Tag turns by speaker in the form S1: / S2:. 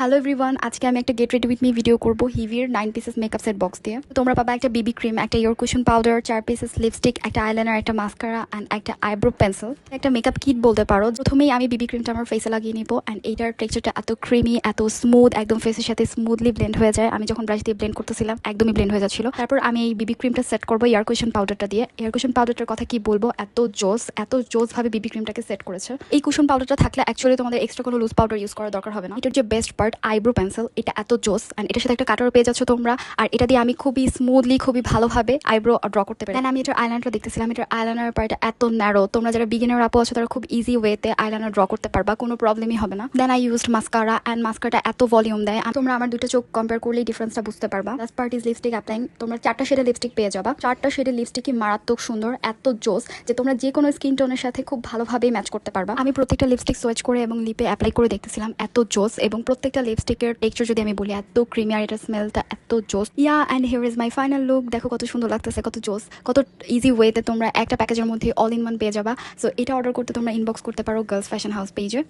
S1: Hello everyone আজকে আমি একটা get ready with me video করব। হিভির nine pieces makeup set box দিয়ে। তোমরা পাবা একটা বিবি ক্রিম একটা ইয়োর কুশন পাউডার চার পিসেস লিপস্টিক একটা আইলাইনার একটা মাস্কারা অ্যান্ড একটা আইব্রো পেন্সিল একটা মেকআপ কিট বলতে পারো। প্রথমেই আমি বিবি ক্রিমটা আমার ফেসে লাগিয়ে নিবো অ্যান্ড এইটার টেক্সচারটা এত ক্রিমি এত স্মুথ একদম ফেসের সাথে স্মুথলি ব্লেন্ড হয়ে যায়। আমি যখন ব্রাশ দিয়ে ব্লেন্ড করতেছিলাম, একদমই ব্লেন্ড হয়ে যাচ্ছিল। তারপর আমি এই বিবি ক্রিমটা সেট করব এয়ার কুশন পাউডারটা দিয়ে। এয়ার কুশন পাউডারটার কথা কি বলব? এত জোস এত জোস ভাবে বিবি ক্রিমটাকে সেট করেছে। এই কুশন পাউডারটা থাকলে অ্যাকচুয়ালি তোমাদের এক্সট্রা কোনো লুজ পাউডার ইউজ করার দরকার হবে না। এটার যে বেস্ট আইব্রো পেন্সিল, এটা এত জোস অ্যান্ড এটার সাথে একটা কাটারও পেয়ে যাচ্ছ তোমরা। আর এটা দিয়ে আমি খুবই স্মুথলি খুবই ভালোভাবে আইব্রো ড্র করতে পারি। আমি এটার আইলাইনারটা দেখতেছিলাম। এটার আইলাইনার পার্টটা এত ন্যারো তোমরা যারা বিগিনার আপু আছো, তারা খুব ইজি ওয়েতে আইলাইনার ড্র করতে পারবা, কোনো প্রবলেমই হবে না। Then I used mascara and মাস্কারটা এত ভলিউম দেয়। আর তোমরা আমার দুটো চোখ কম্পেয়ার করলেই ডিফারেন্সটা বুঝতে পারবা। Last part is lipstick applying তোমরা চারটা শেডের লিপস্টিক পেয়ে যাবা। চারটা শেডের লিপস্টিকই মারাত্মক সুন্দর, এত জোস যে তোমরা যে কোনো স্কিন টোনের সাথে খুব ভালোভাবেই ম্যাচ করতে পারবা। আমি প্রত্যেকটা লিপস্টিক সোয়েচ করে এবং লিপে অ্যাপ্লাই করে দেখতেছিলাম, এত জোস এবং প্রত্যেকটা লিপস্টিকের টেক্সচার যদি আমি বলি এত ক্রিমি আর এটা স্মেলটা এত জোস। Yeah and here is my final look দেখো কত সুন্দর লাগতেছে, কত জোস। কত ইজি ওয়েতে তোমরা একটা প্যাকেজের মধ্যে অল ইন ওয়ান পেয়ে যাবা। সো এটা অর্ডার করতে তোমরা ইনবক্স করতে পারো গার্লস ফ্যাশন হাউস পেজে